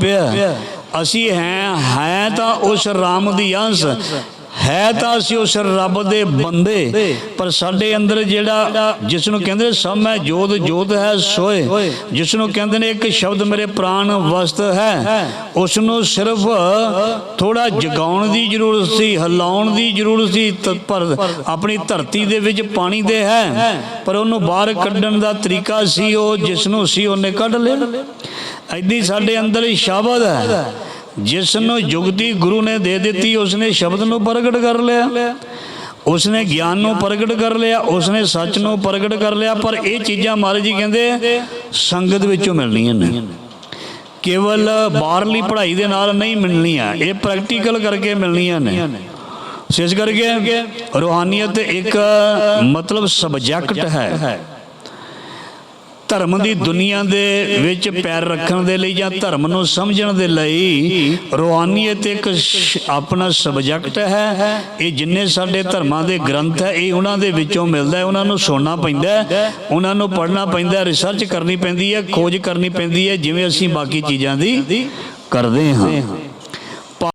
ਪਿਆ। ਅਸੀਂ ਹੈ ਹੈ ਤਾਂ ਉਸ ਰਾਮ ਦੀ ਅੰਸ਼। ਹੈ ਤਾਂ ਅਸੀਂ ਉਸ ਰੱਬ ਦੇ ਬੰਦੇ, ਪਰ ਸਾਡੇ ਅੰਦਰ ਜਿਹੜਾ ਜਿਸ ਨੂੰ ਕਹਿੰਦੇ ਸਭ ਮੈਂ ਜੋਤ ਜੋਤ ਹੈ, ਸੋਏ। ਜਿਸ ਨੂੰ ਕਹਿੰਦੇ ਨੇ, ਇੱਕ ਸ਼ਬਦ ਮੇਰੇ ਪ੍ਰਾਨ ਵਸਤ ਹੈ। ਉਸ ਨੂੰ ਸਿਰਫ ਥੋੜਾ ਜਗਾਉਣ ਦੀ ਜ਼ਰੂਰਤ ਸੀ, ਹਿਲਾਉਣ ਦੀ ਜ਼ਰੂਰਤ ਸੀ ਪਰ ਆਪਣੀ ਧਰਤੀ ਦੇ ਵਿੱਚ ਪਾਣੀ ਦੇ ਹੈ। ਪਰ ਉਹਨੂੰ ਬਾਹਰ ਕੱਢਣ ਦਾ ਤਰੀਕਾ ਸੀ, ਉਹ ਜਿਸ ਨੂੰ ਸੀ, ਉਹਨੇ ਕੱਢ ਲਿਆ। ਐਡੀ ਸਾਡੇ ਅੰਦਰ ਹੀ ਸ਼ਬਦ ਹੈ। ਜਿਸ ਨੂੰ ਯੁਗਤੀ ਗੁਰੂ ਨੇ ਦੇ ਦਿੱਤੀ, ਉਸਨੇ ਸ਼ਬਦ ਨੂੰ ਪ੍ਰਗਟ ਕਰ ਲਿਆ। ਉਸਨੇ ਗਿਆਨ ਨੂੰ ਪ੍ਰਗਟ ਕਰ ਲਿਆ, ਉਸਨੇ ਸੱਚ ਨੂੰ ਪ੍ਰਗਟ ਕਰ ਲਿਆ। ਪਰ ਇਹ ਚੀਜ਼ਾਂ ਮਹਾਰਾਜ ਜੀ ਕਹਿੰਦੇ ਸੰਗਤ ਵਿੱਚੋਂ ਮਿਲਣੀਆਂ ਨੇ। ਕੇਵਲ ਬਾਹਰਲੀ ਪੜ੍ਹਾਈ ਦੇ ਨਾਲ ਨਹੀਂ ਮਿਲਣੀਆਂ, ਇਹ ਪ੍ਰੈਕਟੀਕਲ ਕਰਕੇ ਮਿਲਣੀਆਂ ਨੇ। ਇਸ ਕਰਕੇ ਰੂਹਾਨੀਅਤ ਇੱਕ ਮਤਲਬ ਸਬਜੈਕਟ ਹੈ। ਧਰਮ ਦੀ ਦੁਨੀਆ ਦੇ ਵਿੱਚ ਪੈਰ ਰੱਖਣ ਦੇ ਲਈ ਜਾਂ ਧਰਮ ਨੂੰ ਸਮਝਣ ਦੇ ਲਈ ਰੂਹਾਨੀਅਤ ਇੱਕ ਆਪਣਾ ਸਬਜੈਕਟ ਹੈ। ਇਹ ਜਿੰਨੇ ਸਾਡੇ ਧਰਮਾਂ ਦੇ ਗ੍ਰੰਥ ਹੈ ਇਹ ਉਹਨਾਂ ਦੇ ਵਿੱਚੋਂ ਮਿਲਦਾ ਹੈ ਉਹਨਾਂ ਨੂੰ ਸੁਣਨਾ ਪੈਂਦਾ ਹੈ। ਉਹਨਾਂ ਨੂੰ ਪੜ੍ਹਨਾ ਪੈਂਦਾ ਹੈ ਰਿਸਰਚ ਕਰਨੀ ਪੈਂਦੀ ਹੈ ਖੋਜ ਕਰਨੀ ਪੈਂਦੀ ਹੈ ਜਿਵੇਂ ਅਸੀਂ ਬਾਕੀ ਚੀਜ਼ਾਂ ਦੀ ਕਰਦੇ ਹਾਂ।